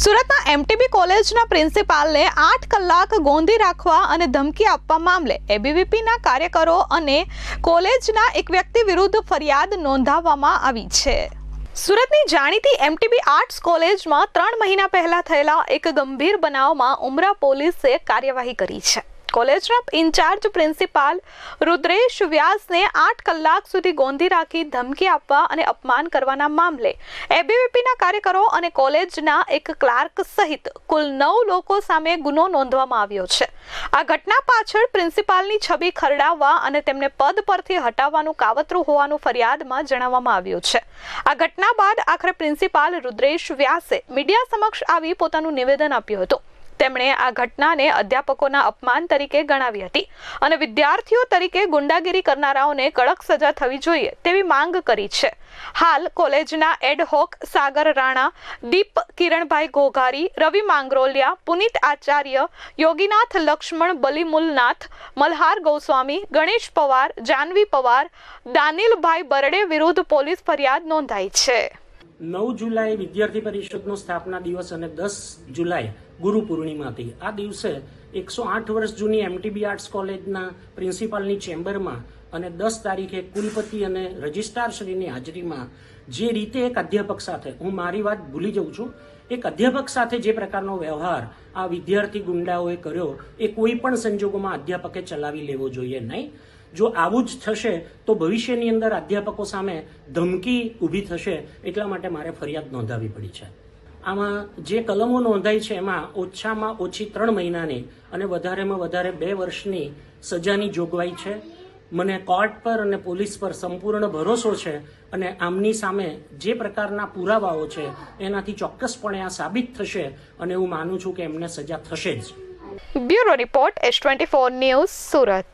સુરતના એમટીબી કોલેજના પ્રિન્સિપાલને આઠ કલાક ગોંધી રાખવા અને ધમકી આપવા મામલે એબીવીપીના કાર્યકરો અને કોલેજના એક વ્યક્તિ વિરુદ્ધ ફરિયાદ નોંધાવવામાં આવી છે. સુરતની જાણીતી એમટીબી આર્ટ્સ કોલેજમાં ત્રણ મહિના પહેલા થયેલા એક ગંભીર બનાવમાં ઉમરા પોલીસે કાર્યવાહી કરી છે. કોલેજના ઇન્ચાર્જ પ્રિન્સિપાલ રુદ્રેશ વ્યાસને આઠ કલાક સુધી ગોંધી રાખી ધમકી આપવા અને અપમાન કરવાના મામલે એબીવીપીના કાર્યકરો અને કોલેજના એક ક્લાર્ક સહિત કુલ નવ લોકો સામે ગુનો નોંધવામાં આવ્યો છે. આ ઘટના પાછળ પ્રિન્સિપાલની છબી ખરડાવવા અને તેમને પદ પરથી હટાવવાનું કાવતરું હોવાનું ફરિયાદમાં જણાવવામાં આવ્યું છે. આ ઘટના બાદ આખરે પ્રિન્સિપાલ રુદ્રેશ વ્યાસે મીડિયા સમક્ષ આવી પોતાનું નિવેદન આપ્યું હતું. તેમણે આ ઘટનાને અધ્યાપકોના અપમાન તરીકે ગણાવી હતી અને વિદ્યાર્થીઓ તરીકે ગુંડાગીરી કરનારાઓને કડક સજા થવી જોઈએ તેવી માંગ કરી છે. હાલ કોલેજના એડહોક સાગર રાણા, દીપ કિરણભાઈ ઘોઘારી રવિ માંગરોલિયા, પુનિત આચાર્ય, યોગીનાથ લક્ષ્મણ બલિમુલનાથ, મલ્હાર ગોસ્વામી, ગણેશ પવાર, જાનવી પવાર, દાનિલભાઈ બરડે વિરુદ્ધ પોલીસ ફરિયાદ નોંધાઈ છે. નવ જુલાઈ વિદ્યાર્થી પરિષદનો સ્થાપના દિવસ અને દસ જુલાઈ ગુરુ પૂર્ણિમા હતી. આ દિવસે એકસો આઠ વર્ષ જૂની એમટીબી આર્ટ્સ કોલેજના પ્રિન્સિપાલની ચેમ્બરમાં અને દસ તારીખે કુલપતિ અને રજિસ્ટ્રારશ્રીની હાજરીમાં જે રીતે એક અધ્યાપક સાથે, હું મારી વાત ભૂલી જઉં છું, એક અધ્યાપક સાથે જે પ્રકારનો વ્યવહાર આ વિદ્યાર્થી ગુંડાઓએ કર્યો, એ કોઈ પણ સંજોગોમાં અધ્યાપકે ચલાવી લેવો જોઈએ નહીં. જો આવું જ થશે, તો ભવિષ્યની અંદર અધ્યાપકો સામે ધમકી ઊભી થશે એટલા માટે મારે ફરિયાદ નોંધાવી પડી છે. આમાં જે કલમો નોંધાઈ છે, એમાં ઓછામાં ઓછી ત્રણ મહિનાની અને વધારેમાં વધારે બે વર્ષની સજાની જોગવાઈ છે. મને કોર્ટ પર અને પોલીસ પર સંપૂર્ણ ભરોસો છે અને આમની સામે જે પ્રકારના પુરાવાઓ છે, એનાથી ચોક્કસપણે આ સાબિત થશે અને હું માનું છું કે એમને સજા થશે જ. Bureau report, S twenty four news Surat.